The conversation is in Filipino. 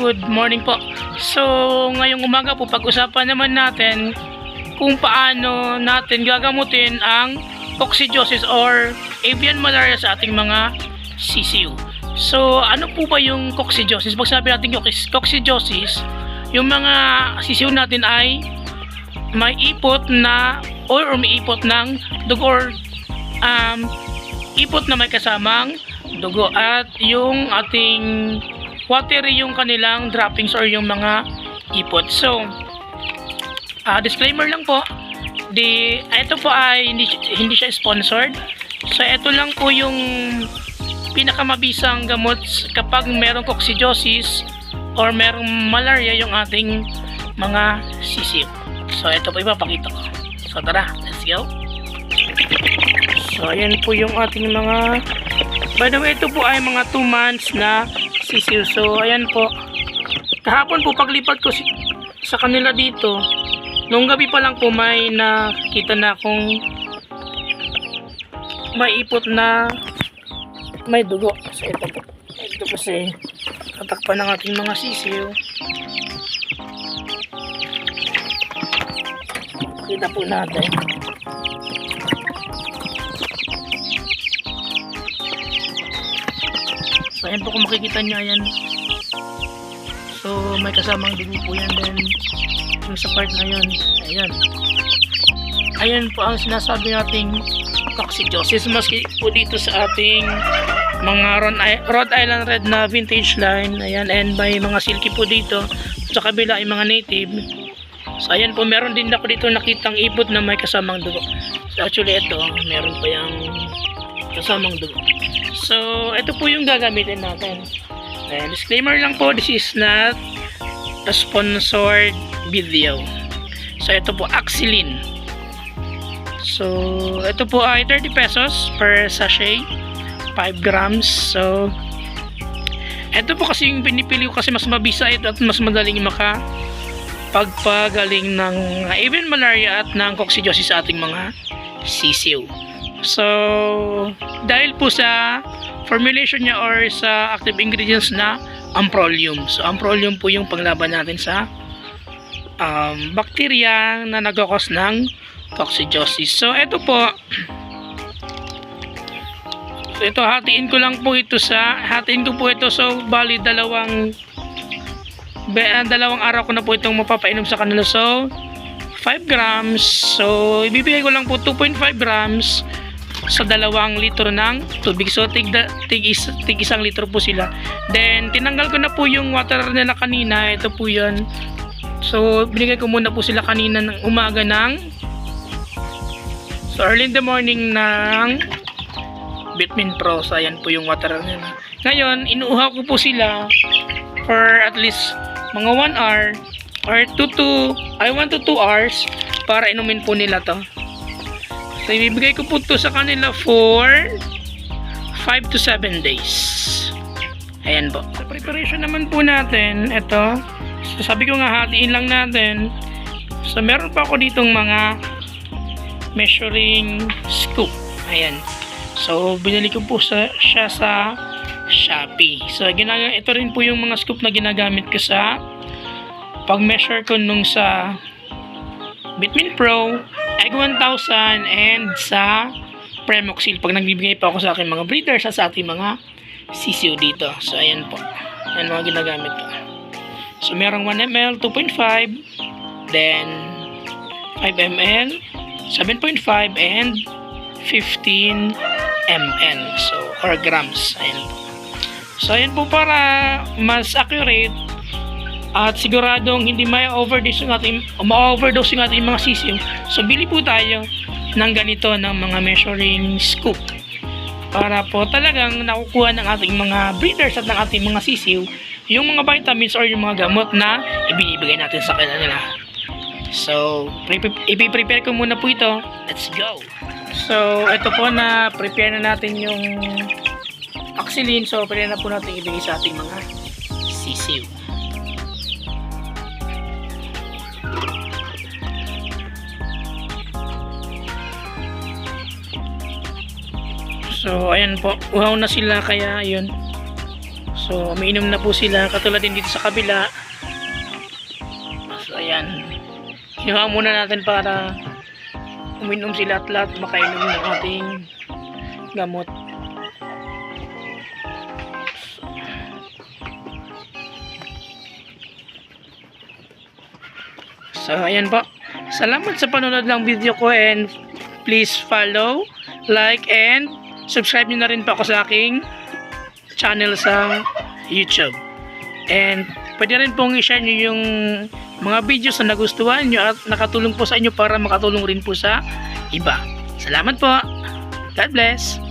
good morning po. So, ngayong umaga po, pag-usapan naman natin kung paano natin gagamutin ang coccidiosis or avian malaria sa ating mga sisiu. So, ano po ba yung coccidiosis? Pag sabi natin cocci- coccidiosis, yung mga sisiu natin ay may ipot na or umiipot ng dugo or um, ipot na may kasamang dugo at yung ating watery yung kanilang droppings or yung mga ipot. So, ah, disclaimer lang po, di ito po ay hindi, hindi siya sponsored. So, ito lang po yung pinakamabisang gamot kapag merong coccidiosis or merong malaria yung ating mga sisip. So, ito po ipapakita ko. So, tara, let's go. So, ayan po yung ating mga By the way, ito po ay mga 2 months na sisiw. So, ayan po. Kahapon po, paglipat ko si- sa kanila dito, nung gabi pa lang po may nakita na akong may ipot na may dugo. So, ito po. Ito kasi katakpan ng ating mga sisiw. Kita po natin. So, ayan po kung makikita nyo, ayan. So, may kasamang dugo po yan din. Yung sa part na yun, ayan. Ayan po ang sinasabi nating coccidiosis. Maski po dito sa ating mga Rhode Island Red na vintage line. Ayan, and may mga silky po dito. Sa kabila ay mga native. So, ayan po, meron din ako dito nakitang ibot na may kasamang dugo. So, actually, ito, meron pa yung kasamang dugo. So, ito po yung gagamitin natin. And disclaimer lang po, this is not a sponsored video. So, ito po, Axilin. So, ito po ay 30 pesos per sachet. 5 grams. So, ito po kasi yung pinipili ko kasi mas mabisa ito at mas madaling maka pagpagaling ng avian malaria at ng coccidiosis sa ating mga sisiw. So, dahil po sa formulation niya or sa active ingredients na amprolium. So, amprolium po yung panglaban natin sa um, bacteria na nagkakos ng coccidiosis. So, ito po, ito, hatiin ko lang po ito sa, hatiin ko po ito, so, bali, dalawang, be, ah, dalawang araw ko na po itong mapapainom sa kanila. So, 5 grams. So, ibibigay ko lang po 2.5 grams sa dalawang litro ng tubig. So, tig, tig, is, tig isang litro po sila. Then, tinanggal ko na po yung water nila kanina. Ito po yun. So, binigay ko muna po sila kanina ng umaga ng So, early in the morning ng Bitmin Pro. So, ayan po yung water nila. Ngayon, inuuhaw ko po sila for at least mga 1 hour or 2 to, I want to 2 hours para inumin po nila to. So, ibibigay ko po to sa kanila for 5 to 7 days. Ayan po. Sa preparation naman po natin, ito, so, sabi ko nga hatiin lang natin. So, meron pa ako ditong mga measuring scoop. Ayan. So, binili ko po sa, siya sa Shopee. So, ginaga, ito rin po yung mga scoop na ginagamit ko sa pag-measure ko nung sa Bitmin Pro, Egg 1000, and sa Premoxil. Pag nagbibigay pa ako sa aking mga breeders at sa ating mga sisiw dito. So, ayan po. Ayan mga ginagamit ko. So, merong 1 ml, 2.5, then 5 ml, 7.5, and 15 ml. So, or grams. Ayan po. So, ayan po para mas accurate at siguradong hindi may overdose yung ating ma-overdose yung ating mga sisiw. So bili po tayo ng ganito ng mga measuring scoop para po talagang nakukuha ng ating mga breeders at ng ating mga sisiw yung mga vitamins or yung mga gamot na ibinibigay natin sa kanila. So, pre- ipiprepare ko muna po ito. Let's go! So, ito po na prepare na natin yung oxylin. So, pwede na po natin ibigay sa ating mga sisiw. So, ayan po. Uhaw na sila kaya yun. So, umiinom na po sila katulad din dito sa kabila. So, ayan. Kinuha muna natin para uminom sila at lahat makainom ng ating gamot. So, ayan po. Salamat sa panonood ng video ko and please follow, like, and subscribe nyo na rin po ako sa aking channel sa YouTube. And pwede rin pong i-share nyo yung mga videos na nagustuhan nyo at nakatulong po sa inyo para makatulong rin po sa iba. Salamat po. God bless.